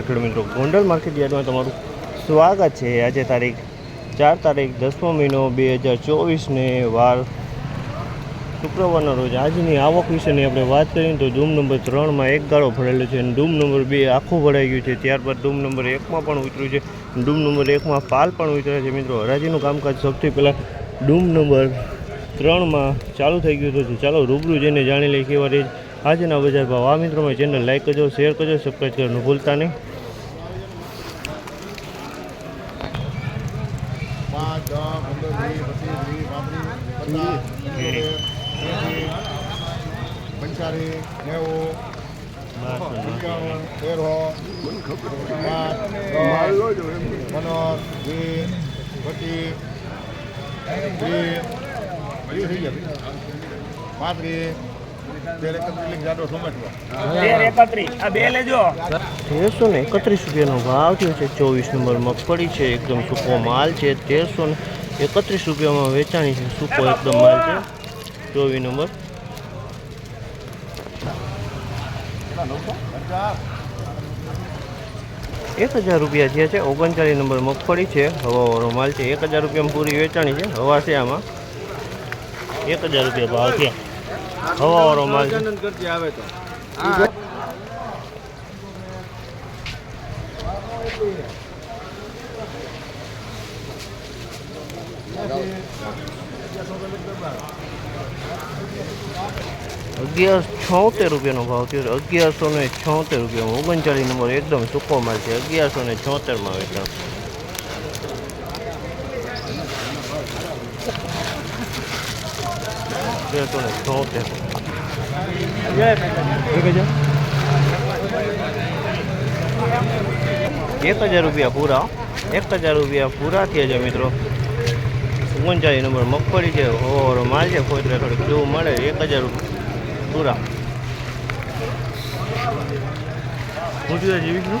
ખેડૂત મિત્રો. ગોંડલ માર્કેટ યાર્ડમાં તમારું સ્વાગત છે. આજે તારીખ ચાર તારીખ દસમો મહિનો બે હજાર ચોવીસને વાર શુક્રવારના રોજ આજની આવક વિશેની આપણે વાત કરીએ તો ડૂમ નંબર ત્રણમાં એક ગાળો ભરેલો છે અને ડૂમ નંબર બે આખું ભરાઈ ગયું છે. ત્યારબાદ ડૂમ નંબર એકમાં પણ ઉતર્યું છે. ડૂમ નંબર એકમાં પાલ પણ ઉતર્યા છે. મિત્રો, હરાજીનું કામકાજ સૌથી પહેલાં ડૂમ નંબર ત્રણમાં ચાલુ થઈ ગયું હતું. ચાલો રૂબરૂ જઈને જાણી લઈએ કેવા રેજ આજના બજાર ભાવ. આ મિત્રો મારી ચેનલ લાઈક કરજો શેર કરજો સબસ્ક્રાઈબ કરવાનું ભૂલતા નહીં. પાંત્રીસ ત્રીસ એકત્રીસ તેરસો ને એકત્રીસ. રૂપિયાનો ભાવ થયો છે. ચોવીસ નંબર મગફળી છે. એકદમ સૂકો માલ છે. તેરસો ને એકત્રીસ રૂપિયામાં વેચાણી છે. સૂકો એકદમ માલ છે. ચોવીસ નંબર. એક હજાર રૂપિયા જે છે. ઓગણચાળીસ નંબર મગફળી છે. હવાવાળો માલ છે. એક હજાર રૂપિયામાં પૂરી વેચાણી છે. હવા છે આમાં. એક હજાર રૂપિયા ભાવ થયા. હવાવાળો માલ. અગિયાર છોતેર રૂપિયાનો ભાવ થયો અગિયારસો ને છોતેર રૂપિયા ઓગણચાળીસ નંબર એકદમ સૂકો માલ છે. અગિયારસો ને છોતેરમાં વેચાણ છોતેર એક હજાર રૂપિયા પૂરા, એક હજાર રૂપિયા પૂરા થયા છે મિત્રો. ઓગણચાળીસ નંબર મગફળી છે, ઓર માલ છે ફોતરે થોડીક જેવું મળે, એક હજાર રૂપિયા પૂરા. જોયા જીવીકનું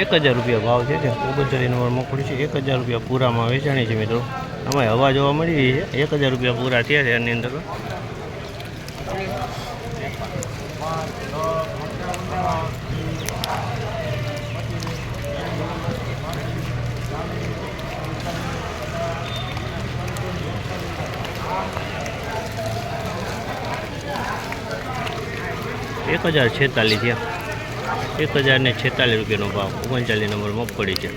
એક હજાર રૂપિયા ભાવ છે ઓગણચાળીસ નંબર મગફળી છે. એક હજાર રૂપિયા પૂરામાં વેચાણી છે મિત્રો. આમાં હવા જોવા મળી રહી છે. એક હજાર રૂપિયા પૂરા થયા છે આની અંદર. એક હજાર છેતાલીસ થયા. એક હજારને છેતાલીસ રૂપિયાનો ભાવ. ઓગણચાલીસ નંબર પડી છે.